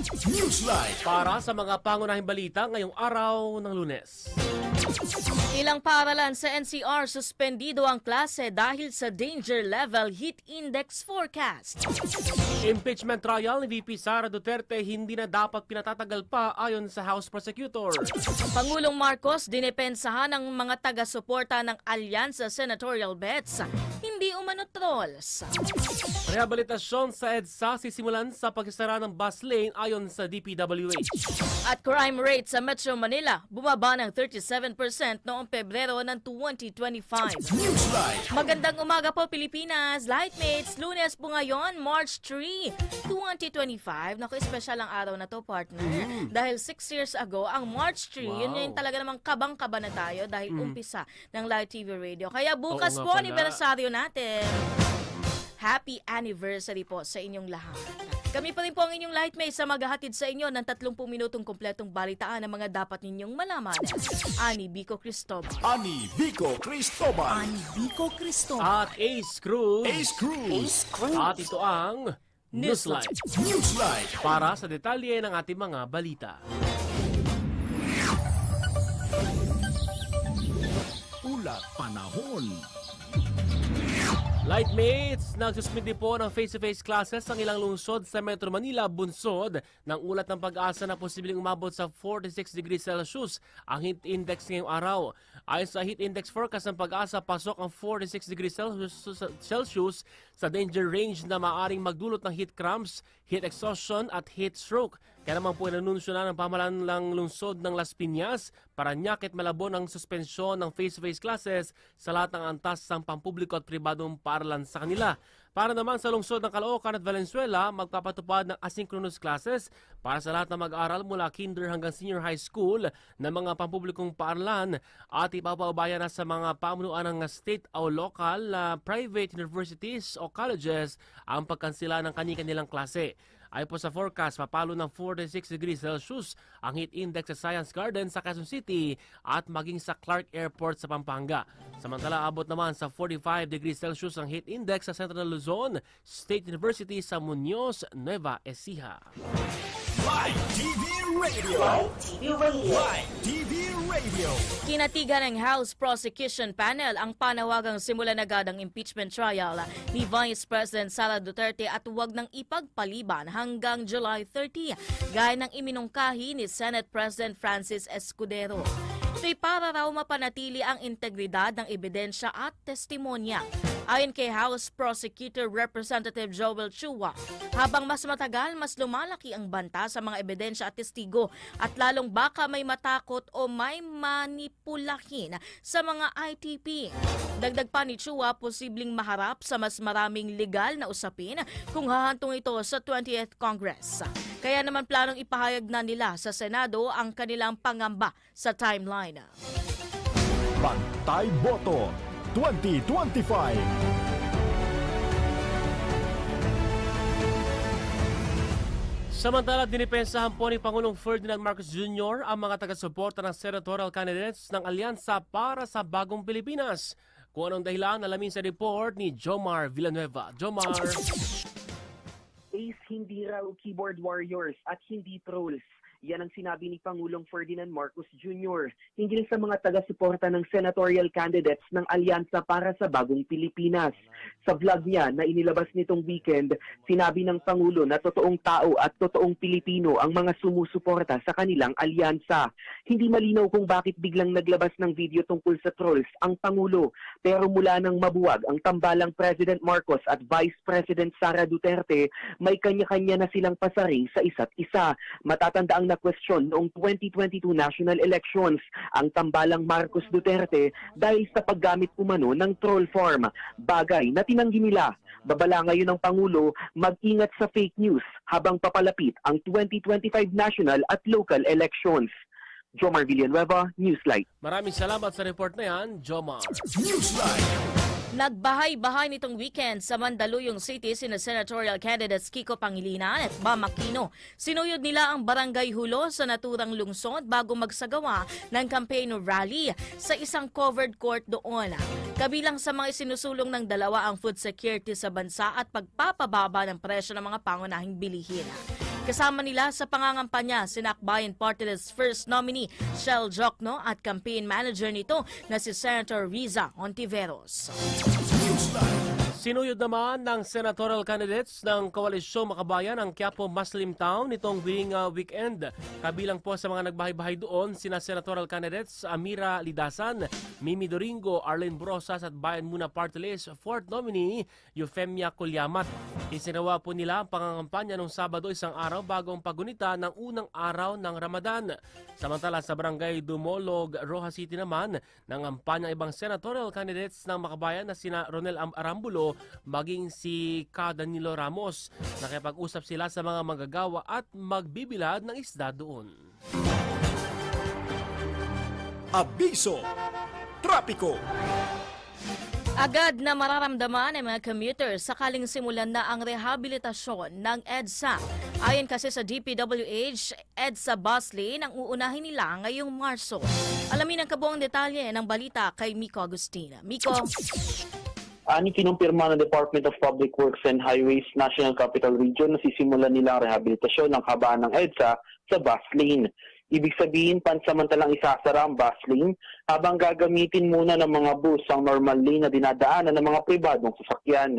Newsline. Para sa mga pangunahing balita ngayong araw ng lunes. Ilang paaralan sa NCR suspendido ang klase dahil sa danger level heat index forecast. Impeachment trial ni VP Sara Duterte hindi na dapat pinatatagal pa ayon sa House Prosecutor. Pangulong Marcos dinepensahan ng mga taga-suporta ng Alyansa Senatorial Bets. Hindi umano trolls. Rehabilitasyon sa EDSA sisimulan sa pagsasara ng bus lane ayon sa DPWH. At crime rate sa Metro Manila bumaba ng 37% noong Pebrero ng 2025. Newsline. Magandang umaga po Pilipinas, Lightmates. Lunes po ngayon, March 3, 2025. Naku, special ang araw na to, partner. Dahil 6 years ago, ang March 3, yun Wow. yung talaga namang kabang-kaba na tayo dahil umpisa ng Live TV Radio. Kaya bukas Oo po, pala. anibersaryo natin. Happy anniversary po sa inyong lahat. Kami pa rin po ang inyong Lightmates sa maghahatid sa inyo ng 30 minutong kompletong balitaan ng mga dapat ninyong malaman. Ani Bico Cristobal. Ani Vico Cristobal. Vico Cristobal. At Ace Cruz. Ace Cruz. At ito ang Newsline. Newsline. Para sa detalye ng ating mga balita. Ulat panahon. Lightmates, nagsuspindi po ng face-to-face classes ang ilang lungsod sa Metro Manila bunsod ng ulat ng pag-asa na posibleng umabot sa 46 degrees Celsius ang heat index ngayong araw. Ayon sa heat index forecast ng pag-asa, pasok ang 46 degrees Celsius, Celsius sa danger range na maaring magdulot ng heat cramps, heat exhaustion at heat stroke. Kaya naman po inanunsyo na ng pamahalaan ng lungsod ng Las Piñas, Parañaque at Malabon ang suspensyon ng face-to-face classes sa lahat ng antas ng pampubliko at pribadong paaralan sa kanila. Para naman sa lungsod ng Caloocan at Valenzuela, magpapatupad ng asynchronous classes para sa lahat ng mag-aaral mula kinder hanggang senior high school ng mga pampublikong paaralan at ipapaubaya na sa mga pamunuan ng state o local na private universities o colleges ang pagkansila ng kani-kanilang klase. Ay po sa forecast, papalo ng 46 degrees Celsius ang heat index sa Science Garden sa Quezon City at maging sa Clark Airport sa Pampanga. Samantala, abot naman sa 45 degrees Celsius ang heat index sa Central Luzon State University sa Muñoz, Nueva Ecija. Live TV Radio. Live TV Radio. Kinatigan ng House Prosecution Panel ang panawagang simulan agad ang impeachment trial ni Vice President Sara Duterte at huwag nang ipagpaliban hanggang July 30 gaya ng iminungkahi ni Senate President Francis Escudero. Ito'y para raw mapanatili ang integridad ng ebidensya at testimonya. Ayon kay House Prosecutor Representative Joel Chua, habang mas matagal, mas lumalaki ang banta sa mga ebidensya at testigo at lalong baka may matakot o may manipulahin sa mga ITP. Dagdag pa ni Chua, posibleng maharap sa mas maraming legal na usapin kung hahantong ito sa 20th Congress. Kaya naman planong ipahayag na nila sa Senado ang kanilang pangamba sa timeline. Bantay Boto 2025. Samantala, dinipensahan po ni Pangulong Ferdinand Marcos Jr. ang mga taga-suporta ng senatorial candidates ng Alyansa para sa Bagong Pilipinas. Kung anong dahilan, alamin sa report ni Jomar Villanueva. Jomar! Ace hindi raw keyboard warriors at hindi trolls. Yan ang sinabi ni Pangulong Ferdinand Marcos Jr. hinggil sa mga taga-suporta ng senatorial candidates ng Alyansa para sa Bagong Pilipinas. Sa vlog niya na inilabas nitong weekend, sinabi ng Pangulo na totoong tao at totoong Pilipino ang mga sumusuporta sa kanilang alyansa. Hindi malinaw kung bakit biglang naglabas ng video tungkol sa trolls ang Pangulo. Pero mula nang mabuwag ang tambalang President Marcos at Vice President Sara Duterte, may kanya-kanya na silang pasaring sa isa't isa. Matatanda ang na-question noong 2022 national elections ang tambalang Marcos Duterte dahil sa paggamit umano ng troll farm. Bagay na Tinanggi nila, babala ngayon ng Pangulo mag-ingat sa fake news habang papalapit ang 2025 national at local elections. Jomar Villanueva, Newslight. Maraming salamat sa report na yan, Jomar. Newsline. Nagbahay-bahay nitong weekend sa Mandaluyong City sina senatorial candidates Kiko Pangilinan at Bam Aquino. Sinuyod nila ang barangay Hulo sa naturang lungsod bago magsagawa ng campaign rally sa isang covered court doon. Kabilang sa mga isinusulong ng dalawa ang food security sa bansa at pagpapababa ng presyo ng mga pangunahing bilihin. Kasama nila sa pangangampanya si Akbayan Party List First Nominee Shell Jokno at campaign manager nito na si Senator Riza Ontiveros. Sinuyod naman ng senatorial candidates ng Koalisyon Makabayan ang Quiapo Muslim Town nitong huling uh, weekend. Kabilang po sa mga nagbahay-bahay doon sina senatorial candidates Amira Lidasan, Mimi Doringo, Arlene Brosas at Bayan Muna Party List fourth nominee Eufemia Kulyamat. Isinawa po nila ang pangangampanya noong Sabado isang araw bago ang pagunita ng unang araw ng Ramadan. Samantala sa barangay Dumolog, Rojas City naman, nangampanya ang ibang senatorial candidates ng Makabayan na sina Ronel Am- Maging si Ka Danilo Ramos. Nakipag-usap sila sa mga manggagawa at magbibilad ng isda doon. Abiso. Trapiko. Agad na mararamdaman ng mga commuters sakaling simulan na ang rehabilitasyon ng EDSA. Ayon kasi sa DPWH, EDSA bus lane ang uunahin nila ngayong Marso. Alamin ang kabuang detalye ng balita kay Miko Agustina. Miko, Ani kinumpirma ng Department of Public Works and Highways National Capital Region na sisimulan nila ang rehabilitasyon ng kabaan ng EDSA sa bus lane. Ibig sabihin, pansamantalang isasara ang bus lane habang gagamitin muna ng mga bus ang normal lane na dinadaanan ng mga pribadong sasakyan.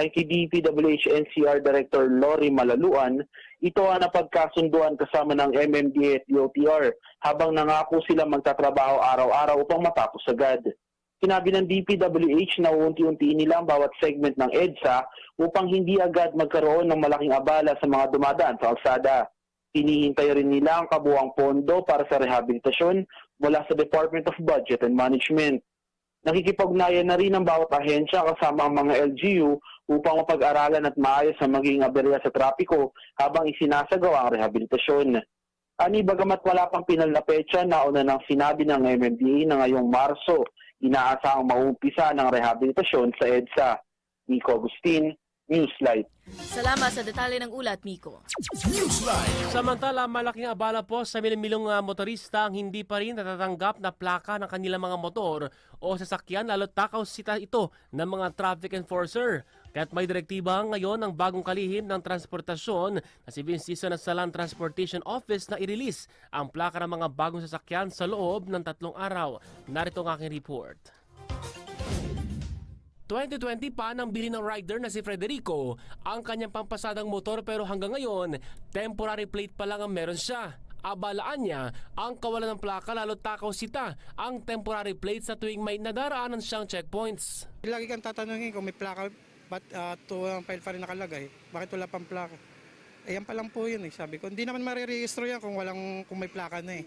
Ayon kay DPWH NCR Director Lori Malaluan, ito ang napagkasunduan kasama ng MMDA at DOTR habang nangako sila magtatrabaho araw-araw upang matapos agad. Sinabi ng DPWH na unti-untiin nila ang bawat segment ng EDSA upang hindi agad magkaroon ng malaking abala sa mga dumadaan sa kalsada. Hinihintay rin nila ang kabuang pondo para sa rehabilitasyon mula sa Department of Budget and Management. Nakikipagnayan na rin ang bawat ahensya kasama ang mga LGU upang mapag-aralan at maayos ang magiging aberya sa trapiko habang isinasagawa ang rehabilitasyon. Ani bagamat wala pang pinal na petsa, nauna nang sinabi ng MMDA na ngayong Marso inaasahang maumpisa ng rehabilitasyon sa EDSA. Nico Agustin, Newslight. salamat sa detalye ng ulat, Miko. Newsline. Samantala, malaking abala po sa milimilong uh, motorista ang hindi pa rin natatanggap na plaka ng kanilang mga motor o sasakyan lalo't takaw sita ito ng mga traffic enforcer. Kaya't may direktiba ngayon ng bagong kalihim ng transportasyon na si Vince Dizon at sa Land Transportation Office na i-release ang plaka ng mga bagong sasakyan sa loob ng tatlong araw. Narito ang aking report. 2020 pa nang bili ng rider na si Frederico ang kanyang pampasadang motor pero hanggang ngayon, temporary plate pa lang ang meron siya. Abalaan niya ang kawalan ng plaka lalo takaw sita ang temporary plate sa tuwing may nadaraanan siyang checkpoints. Lagi kang tatanungin kung may plaka, ba't uh, to ang file pa rin nakalagay? Bakit wala pang plaka? Ayan pa lang po yun eh. Sabi ko, hindi naman mariregistro yan kung, walang, kung may plaka na eh.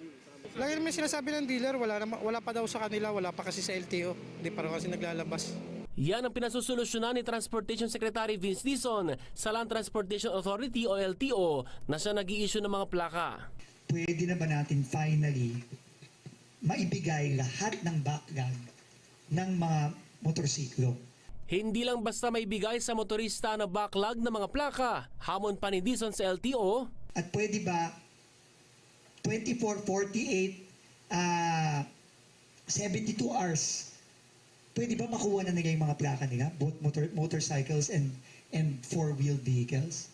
Lagi naman sinasabi ng dealer, wala, naman, wala pa daw sa kanila, wala pa kasi sa LTO. Hindi pa rin kasi naglalabas. Yan ang pinasusolusyonan ni Transportation Secretary Vince Dizon sa Land Transportation Authority o LTO na siya nag issue ng mga plaka. pwede na ba natin finally maibigay lahat ng backlog ng mga motorsiklo? Hindi lang basta may bigay sa motorista na backlog ng mga plaka, hamon pa ni Dizon sa LTO, At pwede ba 24, 48, ah 72 hours, pwede ba makuha na nila yung mga plaka nila, both motor, motorcycles and, and four-wheel vehicles?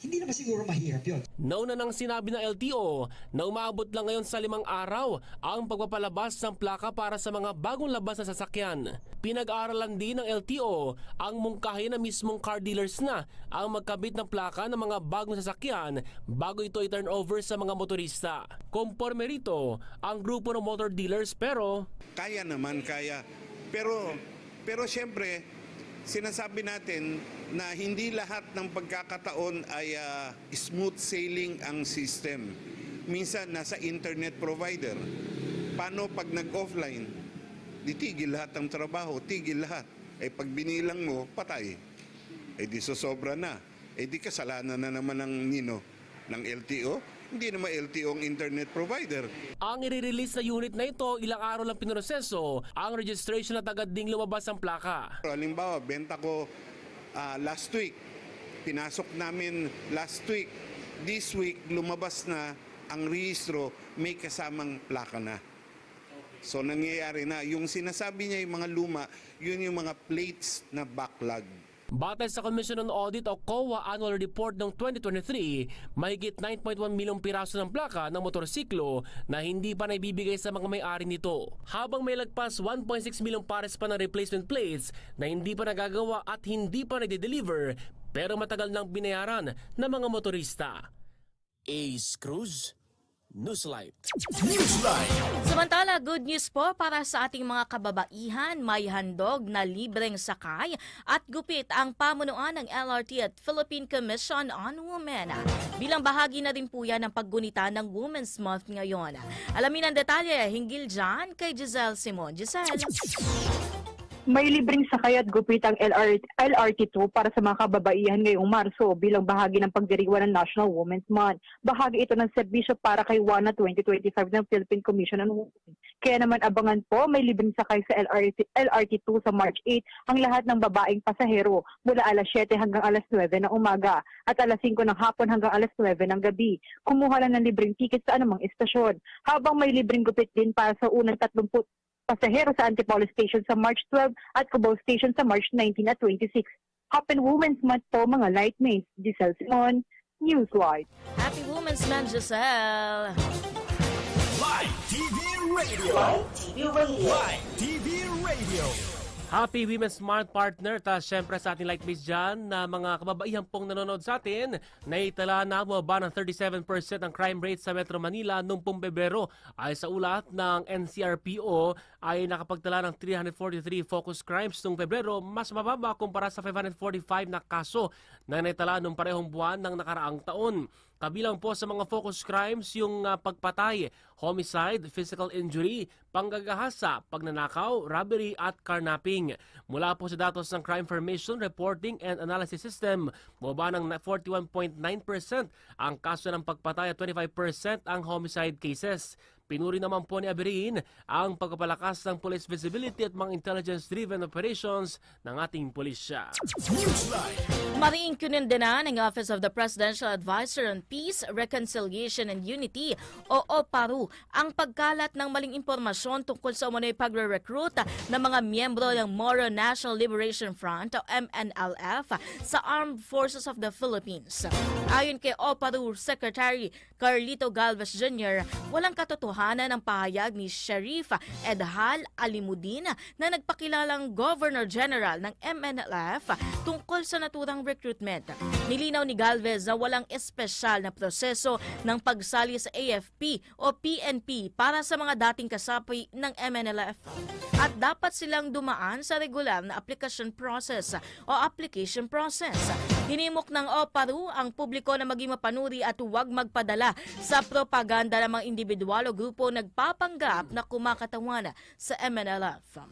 Hindi naman siguro mahirap yun. Nauna nang sinabi ng LTO na umaabot lang ngayon sa limang araw ang pagpapalabas ng plaka para sa mga bagong labas na sasakyan. Pinag-aaralan din ng LTO ang mungkahi na mismong car dealers na ang magkabit ng plaka ng mga bagong sasakyan bago ito i-turn over sa mga motorista. Komporme rito ang grupo ng motor dealers pero kaya naman, kaya. Pero, pero siyempre, sinasabi natin na hindi lahat ng pagkakataon ay ah, smooth sailing ang system. Minsan, nasa internet provider. Paano pag nag-offline? Di tigil lahat ng trabaho, tigil lahat. Eh pag binilang mo, patay. Eh di sosobra na. Eh di kasalanan na naman ng Nino, ng LTO. Hindi naman LTO ang internet provider. Ang i-release na unit na ito, ilang araw lang pinroseso, ang registration at agad ding lumabas ang plaka. Halimbawa, benta ko ah, last week. Pinasok namin last week. This week, lumabas na ang rehistro, may kasamang plaka na. So nangyayari na, yung sinasabi niya yung mga luma, yun yung mga plates na backlog. Batay sa Commission on Audit o COA Annual Report ng 2023, mahigit 9.1 milyong piraso ng plaka ng motorsiklo na hindi pa naibibigay sa mga may-ari nito. Habang may lagpas 1.6 milyong pares pa ng replacement plates na hindi pa nagagawa at hindi pa nade-deliver pero matagal nang binayaran ng mga motorista. Ace Cruz, Newslight. Newsline. Samantala, good news po para sa ating mga kababaihan. May handog na libreng sakay at gupit ang pamunuan ng LRT at Philippine Commission on Women. Bilang bahagi na rin po yan ng paggunita ng Women's Month ngayon. Alamin ang detalye hinggil dyan kay Giselle Simon. Giselle. May libreng sakay at gupit ang LR, LRT2 para sa mga kababaihan ngayong Marso bilang bahagi ng pagdiriwa ng National Women's Month. Bahagi ito ng serbisyo para kay WANA 2025 ng Philippine Commission on Women. Kaya naman abangan po, may libreng sakay sa LRT, LRT2 sa March 8 ang lahat ng babaeng pasahero mula alas 7 hanggang alas 9 ng umaga at alas 5 ng hapon hanggang alas 9 ng gabi. Kumuha lang ng libreng ticket sa anumang istasyon. Habang may libreng gupit din para sa unang 30 pasahero sa Antipolo Station sa March 12 at Cubao Station sa March 19 at 26. Happy Women's Month po mga lightmates. Giselle Simon, Newslight. Happy Women's Month, Giselle. Live TV Radio. Live TV Radio. Live TV Radio. Happy Women's Month partner ta syempre sa ating lightmates dyan na mga kababaihan pong nanonood sa atin naitala na bumaba ng 37% ang crime rate sa Metro Manila noong pong Pebrero ay sa ulat ng NCRPO ay nakapagtala ng 343 focus crimes noong Pebrero mas mababa kumpara sa 545 na kaso na naitala noong parehong buwan ng nakaraang taon. Kabilang po sa mga focus crimes yung ah, pagpatay, homicide, physical injury, panggagahasa, pagnanakaw, robbery at carnapping. Mula po sa datos ng Crime Information Reporting and Analysis System, bumaba ng na- 41.9% ang kaso ng pagpatay at 25% ang homicide cases. Pinuri naman po ni Aberin ang pagpapalakas ng police visibility at mga intelligence-driven operations ng ating pulisya. Mariing kinundena ng Office of the Presidential Advisor on Peace, Reconciliation and Unity o OPARU ang pagkalat ng maling impormasyon tungkol sa umano'y pagre-recruit ng mga miyembro ng Moro National Liberation Front o MNLF sa Armed Forces of the Philippines. Ayon kay OPARU Secretary Carlito Galvez Jr., walang katotohanan ang pahayag ni Sheriff Edhal Alimudin na nagpakilalang Governor General ng MNLF tungkol sa naturang recruitment. Nilinaw ni Galvez na walang espesyal na proseso ng pagsali sa AFP o PNP para sa mga dating kasapi ng MNLF. At dapat silang dumaan sa regular na application process o application process. Hinimok ng OPARU ang publiko na maging mapanuri at huwag magpadala sa propaganda ng mga individual o grupo nagpapanggap na kumakatawan sa MNLF.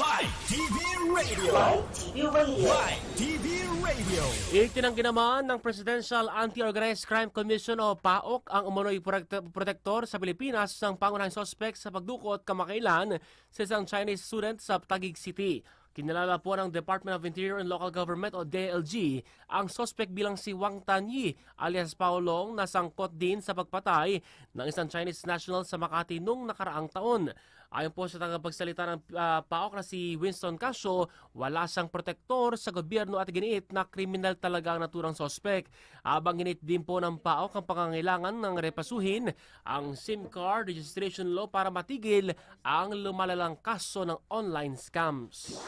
Live TV Radio. Live TV Radio. Live TV Radio. Itinanggi naman ng Presidential Anti-Organized Crime Commission o PAOK ang umano'y protek- protektor sa Pilipinas ng pangunahing sospek sa pagdukot kamakailan sa isang Chinese student sa Taguig City. Kinilala po ng Department of Interior and Local Government o DLG ang sospek bilang si Wang Tanyi alias Paolong na sangkot din sa pagpatay ng isang Chinese national sa Makati noong nakaraang taon. Ayon po sa tagapagsalita ng ah, PAOK na si Winston Casio, wala siyang protektor sa gobyerno at giniit na kriminal talaga ang naturang sospek. Habang ginit din po ng PAOK ang pangangailangan ng repasuhin ang SIM card registration law para matigil ang lumalalang kaso ng online scams.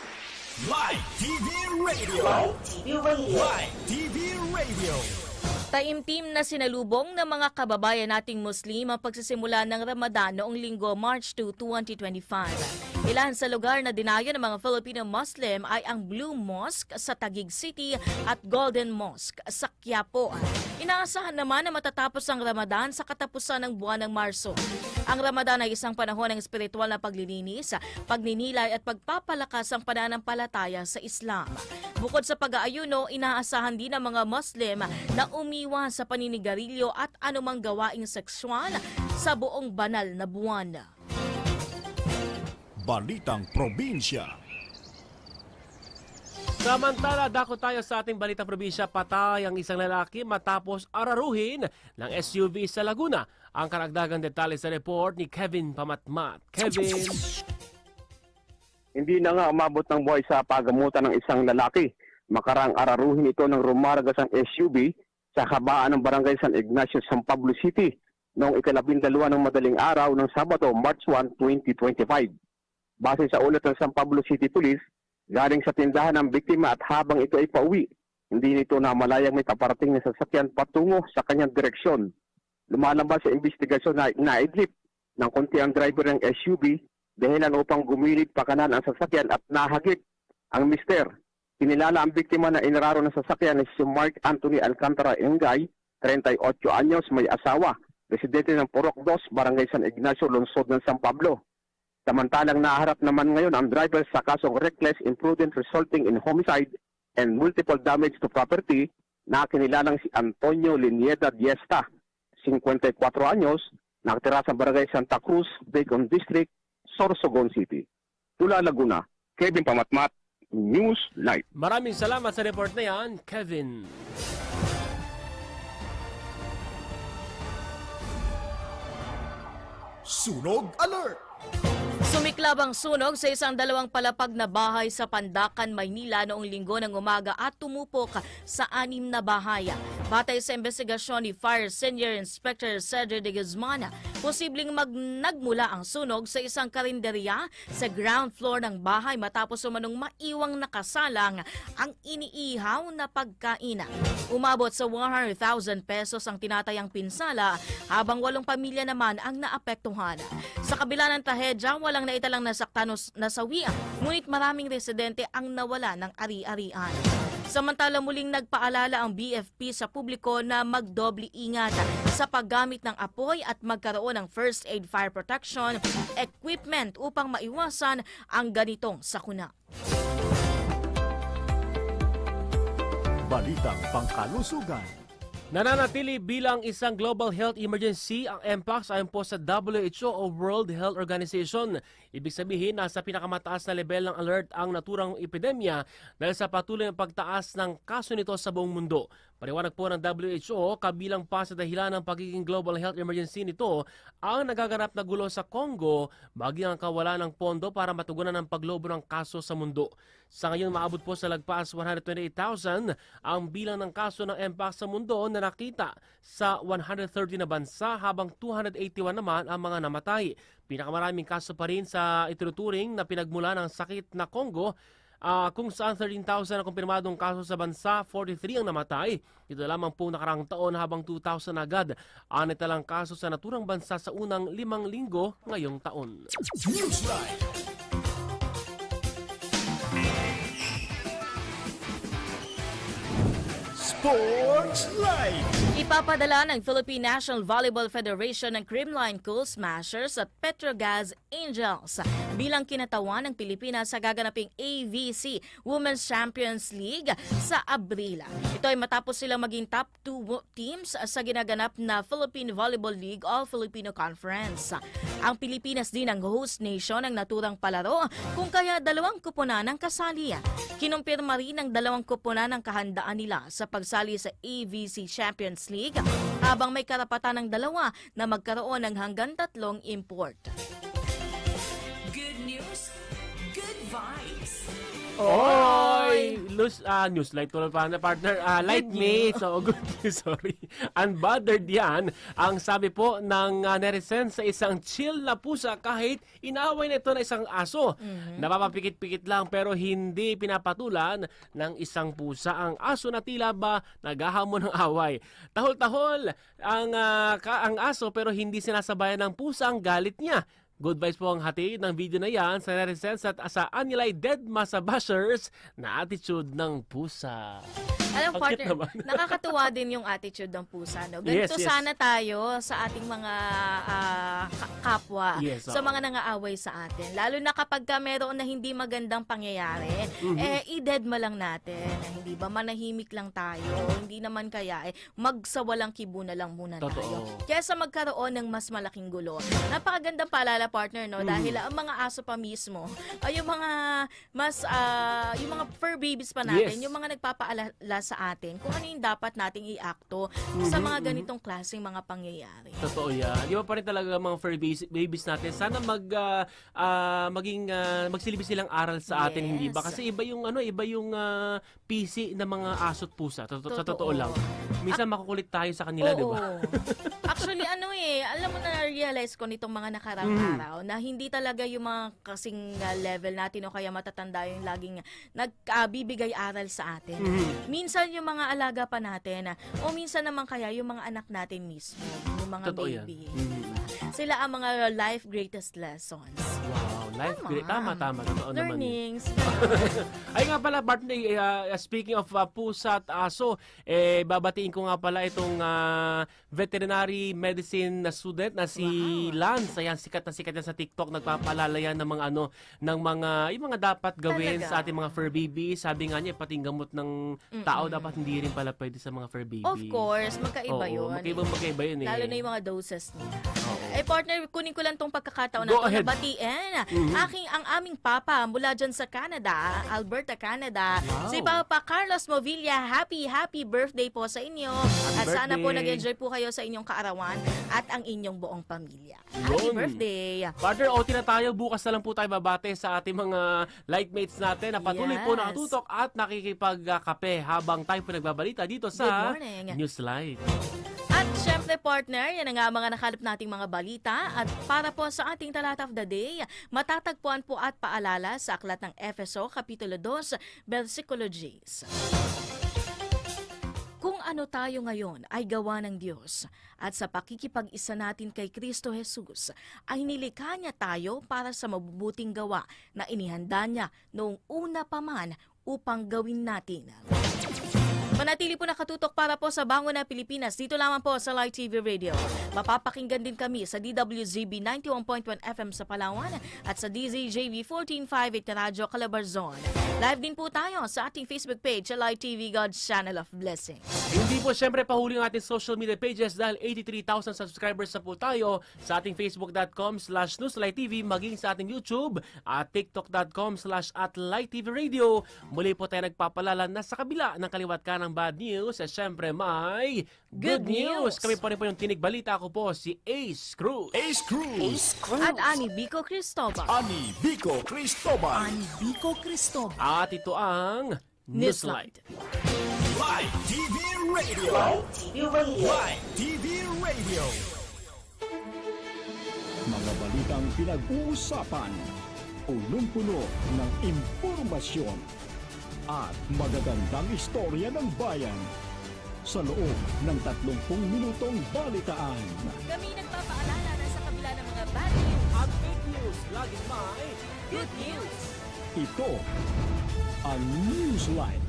Live TV Radio. Live TV Radio. Live TV Radio. Taimtim na sinalubong ng mga kababayan nating Muslim ang pagsisimula ng Ramadan noong linggo March 2, 2025. Ilan sa lugar na dinayo ng mga Filipino Muslim ay ang Blue Mosque sa Taguig City at Golden Mosque sa Quiapo. Inaasahan naman na matatapos ang Ramadan sa katapusan ng buwan ng Marso. Ang Ramadan ay isang panahon ng espiritual na paglilinis, pagninilay at pagpapalakas ng pananampalataya sa Islam. Bukod sa pag-aayuno, inaasahan din ng mga Muslim na umiwas sa paninigarilyo at anumang gawaing sexual sa buong banal na buwan. Balitang Probinsya. Samantala, dako tayo sa ating balitang probinsya. Patay ang isang lalaki matapos araruhin ng SUV sa Laguna. Ang karagdagang detalye sa report ni Kevin Pamatmat. Kevin! Hindi na nga umabot ng buhay sa pagamutan ng isang lalaki. Makarang araruhin ito ng rumaragas ang SUV sa kabaan ng barangay San Ignacio, San Pablo City noong ikalabindalawa ng madaling araw ng Sabado, March 1, 2025. Base sa ulat ng San Pablo City Police, galing sa tindahan ng biktima at habang ito ay pauwi, hindi nito na malayang may kaparating na sasakyan patungo sa kanyang direksyon. Lumalabas sa investigasyon na naidlip ng konti ang driver ng SUV dahilan upang gumilid pa kanan ang sasakyan at nahagip ang mister. Kinilala ang biktima na inararo ng sasakyan ni si Mark Anthony Alcantara Engay, 38 anyos, may asawa, residente ng Purok 2, Barangay San Ignacio, Lungsod ng San Pablo. Samantalang naharap naman ngayon ang driver sa kasong reckless imprudent resulting in homicide and multiple damage to property na kinilalang si Antonio Linieda Diesta, 54 anyos, nakatira sa Barangay Santa Cruz, Bacon District, Sorsogon City. Tula Laguna, Kevin Pamatmat, News Light. Maraming salamat sa report na yan, Kevin. Sunog Alert! Sumiklab ang sunog sa isang dalawang palapag na bahay sa Pandakan, Maynila noong linggo ng umaga at tumupok sa anim na bahay. Batay sa investigasyon ni Fire Senior Inspector Cedric de Guzman, posibleng mag nagmula ang sunog sa isang karinderya sa ground floor ng bahay matapos umanong maiwang nakasalang ang iniihaw na pagkain. Umabot sa 100,000 pesos ang tinatayang pinsala habang walong pamilya naman ang naapektuhan. Sa kabila ng tahedya, walang naitalang nasaktan o nasawi, ngunit maraming residente ang nawala ng ari-arian. Samantala muling nagpaalala ang BFP sa publiko na magdoble ingat sa paggamit ng apoy at magkaroon ng first aid fire protection equipment upang maiwasan ang ganitong sakuna. Balitang Pangkalusugan. Nananatili bilang isang global health emergency ang MPOX ayon po sa WHO o World Health Organization. Ibig sabihin, nasa pinakamataas na level ng alert ang naturang epidemya dahil sa patuloy na pagtaas ng kaso nito sa buong mundo. Paliwanag po ng WHO, kabilang pa sa dahilan ng pagiging global health emergency nito ang nagaganap na gulo sa Congo, baging ang kawalan ng pondo para matugunan ang paglobo ng kaso sa mundo. Sa ngayon, maabot po sa lagpas 128,000 ang bilang ng kaso ng MPOX sa mundo na nakita sa 130 na bansa habang 281 naman ang mga namatay. Pinakamaraming kaso pa rin sa itinuturing na pinagmula ng sakit na Congo Ah, kung saan 13,000 ang kumpirmadong kaso sa bansa, 43 ang namatay. Ito lamang po nakarang taon habang 2,000 agad. Anit na lang kaso sa naturang bansa sa unang limang linggo ngayong taon. Newsline! Sports Live! Ipapadala ng Philippine National Volleyball Federation ng Creamline Cool Smashers at Petrogas Angels bilang kinatawan ng Pilipinas sa gaganaping AVC Women's Champions League sa Abril. Ito ay matapos silang maging top 2 teams sa ginaganap na Philippine Volleyball League All-Filipino Conference. Ang Pilipinas din ang host nation ng naturang palaro kung kaya dalawang kuponan ang kasali. Kinumpirma rin ng dalawang kuponan ang kahandaan nila sa pagsali sa AVC Champions League habang may karapatan ng dalawa na magkaroon ng hanggang tatlong import. Oy! Lose, ah, news light tuloy pa na partner. Ah, light me. So, good news, sorry. Unbothered yan. Ang sabi po ng uh, netizen sa isang chill na pusa kahit inaaway na ito na isang aso. Napapapikit-pikit lang pero hindi pinapatulan ng isang pusa. Ang aso na tila ba naghahamon ng away. Tahol-tahol ang, ah, ka- ang aso pero hindi sinasabayan ng pusa ang galit niya. Good vibes po ang hatid ng video na yan sa netizens at sa Anilay Dead Masa Bashers na attitude ng pusa. Alam, Ang cute partner, naman. nakakatuwa din yung attitude ng pusa. No? Yes, Ganito yes. sana tayo sa ating mga ah, ka- kapwa, Yes, sa oo. mga nangaaway sa atin. Lalo na kapag ka meron na hindi magandang pangyayari, Mhm. eh, i-dead ma lang natin. Hindi ba, manahimik lang tayo. Hindi naman kaya, eh, magsawalang kibo na lang muna tayo. Totoo. Kesa magkaroon ng mas malaking gulo. Napakagandang paalala, partner, no? Mhm. Dahil ang mga aso pa mismo, ay yung mga mas, ah, yung mga fur babies pa natin, Yes. yung mga nagpapaalala sa atin kung ano yung dapat nating iakto sa Mhm, mga mhm. ganitong klaseng mga pangyayari. Totoo yan. Di ba pa rin talaga mga fur babies, babies natin, sana mag, ah, ah, maging, ah, magsilbi silang aral sa atin, hindi ba? Yes. Kasi iba yung, ano, iba yung ah, PC ng mga aso't pusa. Totoo, sa totoo Totoo. lang. Minsan makukulit tayo sa kanila, di ba? Actually, ano eh, alam mo na realize ko nitong mga nakarang Mhm. araw na hindi talaga yung mga kasing uh, level natin o kaya matatanda yung laging nagbibigay aral sa atin. Mhm. Minsan yung mga alaga pa natin ah, o minsan naman kaya yung mga anak natin mismo, yung mga Totoo yan. baby. Mhm. Sila ang mga life greatest lessons. Wow, life Tama. great. Tama, tama. Totoo naman. yun. Learnings. Ay nga pala, partner, uh, speaking of uh, pusa at aso, eh, babatiin ko nga pala itong uh, veterinary medicine na student na si Lance. Ayan, sikat na sikat yan sa TikTok. Nagpapalala yan ng mga ano, ng mga, yung mga dapat gawin Talaga? sa ating mga fur babies. Sabi nga niya, pati gamot ng tao, dapat hindi rin pala pwede sa mga fur babies. Of course, magkaiba Oo, yun. Magkaiba, magkaiba yun eh. Lalo na yung mga doses niya. Eh partner, kunin ko lang tong pagkakataon na Go ahead. batiin. Mhm. Aking ang aming papa mula dyan sa Canada, Alberta, Canada. Wow. Si Papa Carlos Movilla, happy happy birthday po sa inyo. At sana po birthday. nag-enjoy po kayo sa inyong kaarawan at ang inyong buong pamilya. Happy Yun. birthday. Partner, OT na tayo. Bukas na lang po tayo babate sa ating mga lightmates natin na patuloy po Yes. nakatutok at nakikipagkape habang tayo po nagbabalita dito Good sa morning. Newslight. At syempre partner, yan na nga ang mga nakalap nating mga balita. At para po sa ating talat of the day, matatagpuan po at paalala sa aklat ng Efeso, Kapitulo 2, versikulo. Kung ano tayo ngayon ay gawa ng Diyos at sa pakikipag-isa natin kay Kristo Jesus ay nilikha niya tayo para sa mabubuting gawa na inihanda niya noong una pa man upang gawin natin. Manatili po nakatutok para po sa Bango na Pilipinas dito lamang po sa Live TV Radio. Mapapakinggan din kami sa DWZB 91.1 FM sa Palawan at sa DZJV 1458 Radyo Calabarzon. Live din po tayo sa ating Facebook page sa Live TV God's Channel of Blessing. Hindi po syempre pahuli ang ating social media pages dahil 83,000 subscribers na po tayo sa ating facebook.com slash newslighttv maging sa ating YouTube at tiktok.com slash at TV Radio. Muli po tayo nagpapalala na sa kabila ng kaliwat ka ng bad news, eh, syempre may good, Good news. news. Kami pa rin po yung tinig balita ko po si Ace Cruz. Ace Cruz. At Ani Bico Cristobal. Ani Vico Cristobal. Ani Bico Cristobal. At ito ang Newslight. Live TV Radio. Live TV Radio. Live TV Radio. Mga balitang pinag-uusapan, punong-puno ng impormasyon at magagandang istorya ng bayan sa loob ng 30 minutong balitaan. Kami nagpapaalala na sa kabila ng mga bad news, At fake news, laging may good news. Ito ang Newsline